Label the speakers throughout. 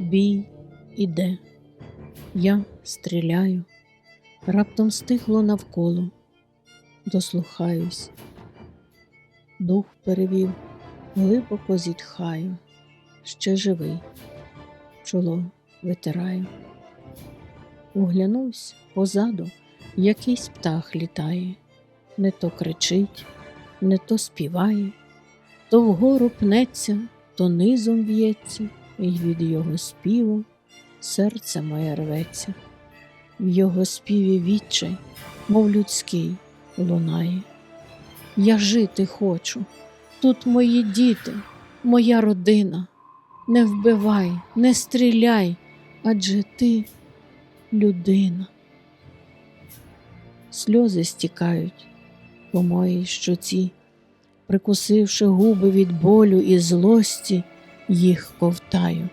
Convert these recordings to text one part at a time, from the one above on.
Speaker 1: Бій іде, я стріляю, раптом стихло навколо, дослухаюсь, дух перевів, глибоко зітхаю, ще живий, чоло витираю. Оглянусь. Позаду, якийсь птах літає не то кричить, не то співає, то вгору пнеться, то низом в'ється, і від його співу серце моє рветься. В його співі відчай, мов людський, лунає. Я жити хочу, тут мої діти, моя родина. Не вбивай, не стріляй, адже ти людина. Сльози стікають по моїй щоці, прикусивши губи від болю і злості, їх ковтаю.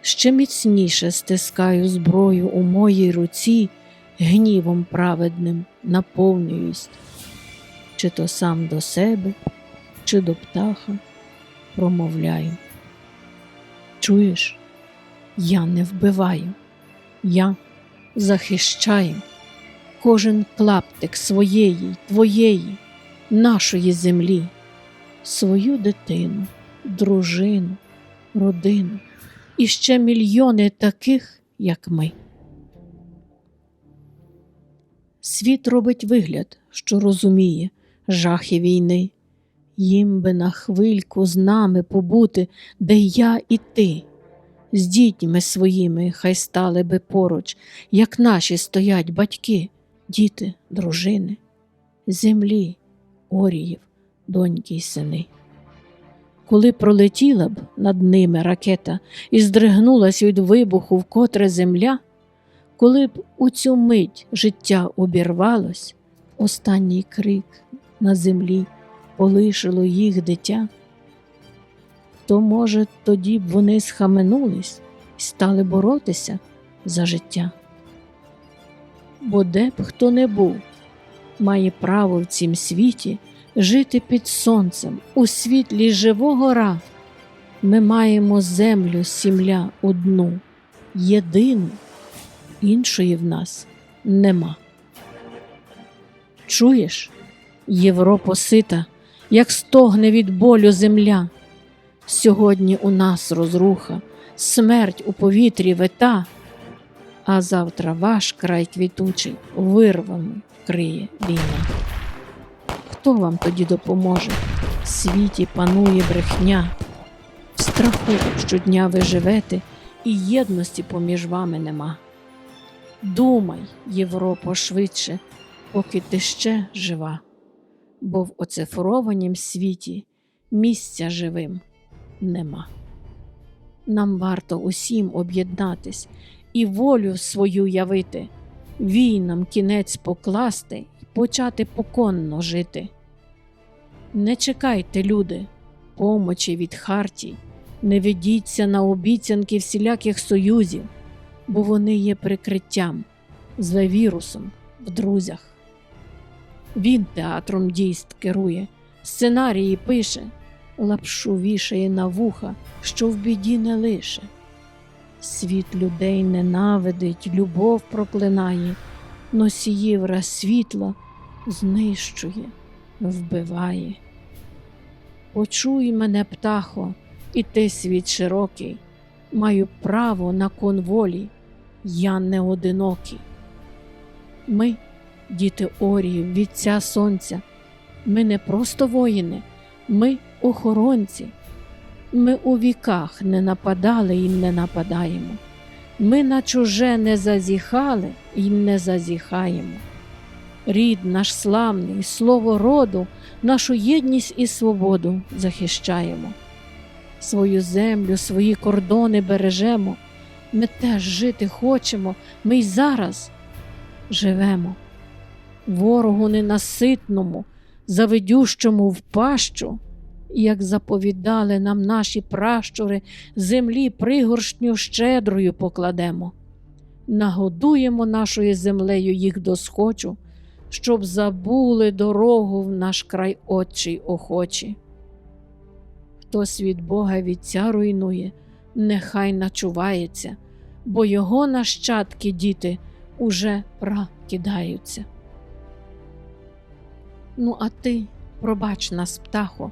Speaker 1: Ще міцніше стискаю зброю у моїй руці, гнівом праведним наповнююсь, чи то сам до себе, чи до птаха промовляю. Чуєш, я не вбиваю, я захищаю кожен клаптик своєї, твоєї, нашої землі, свою дитину, дружину, родину і ще мільйони таких, як ми. Світ робить вигляд, що розуміє жахи війни. Їм би на хвильку з нами побути, де я і ти. З дітьми своїми хай стали би поруч, як наші стоять батьки, діти, дружини, землі, оріїв, доньки й сини. Коли пролетіла б над ними ракета і здригнулась від вибуху вкотре земля, коли б у цю мить життя обірвалось, останній крик на землі полишило їх дитя, то, може, тоді б вони схаменулись і стали боротися за життя. Бо де б хто не був, має право в цім світі жити під сонцем у світлі живого ра. Ми маємо землю сім'я одну, єдину, іншої в нас нема. Чуєш, Європо сита, як стогне від болю земля. Сьогодні у нас розруха, смерть у повітрі вита, а завтра ваш край квітучий вирвами криє війна. Хто вам тоді допоможе? В світі панує брехня, в страху щодня ви живете, і єдності поміж вами нема. Думай, Європо, швидше, поки ти ще жива, бо в оцифрованім світі місця живим нема. Нам варто усім об'єднатись і волю свою явити, війнам кінець покласти й почати поконно жити. Не чекайте, люди, помочі від хартій, не ведіться на обіцянки всіляких союзів, бо вони є прикриттям, зле вірусом в друзях. Він театром дійств керує, сценарії пише, лапшу вішає на вуха, що в біді не лише. Світ людей ненавидить, любов проклинає, носіїв раз світла знищує, вбиває. Почуй мене, птахо, і ти світ широкий, маю право на конволі, я не одинокий. Ми, діти Орії, вітця сонця, ми не просто воїни, ми охоронці. Ми у віках не нападали і не нападаємо. Ми на чуже не зазіхали і не зазіхаємо. Рід наш славний, слово роду, нашу єдність і свободу захищаємо. Свою землю, свої кордони бережемо. Ми теж жити хочемо, ми й зараз живемо. Ворогу ненаситному, завидющому в пащу, як заповідали нам наші пращури, землі пригоршню щедрою покладемо. Нагодуємо нашою землею їх досхочу, щоб забули дорогу в наш край отчий охочі. Хто світ Бога вітця руйнує, нехай начувається, бо його нащадки діти уже прокидаються. Ну, а ти пробач нас, птахо,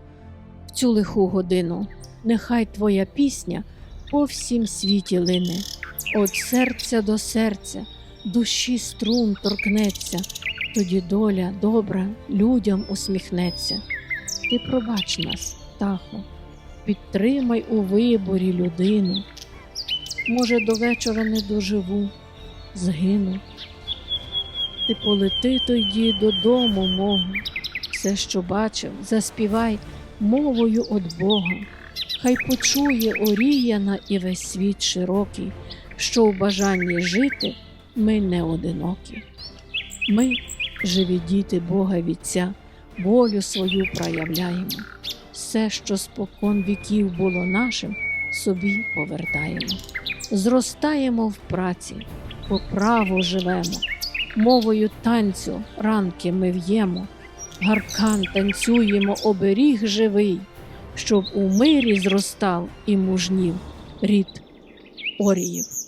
Speaker 1: цю лиху годину, нехай твоя пісня по всім світі лине, От серця до серця, душі струн торкнеться, тоді доля добра людям усміхнеться. Ти пробач нас, птахо, підтримай у виборі людину. Може, до вечора не доживу, згину. Ти полети тоді додому мого, все, що бачив, заспівай мовою од Бога. Хай почує оріяна і весь світ широкий, що в бажанні жити ми не одинокі. Ми, живі діти Бога Вітця, волю свою проявляємо. Все, що спокон віків було нашим, собі повертаємо. Зростаємо в праці, по праву живемо, мовою танцю ранки ми в'ємо, гаркан танцюємо, оберіг живий, щоб у мирі зростав і мужнів рід Оріїв.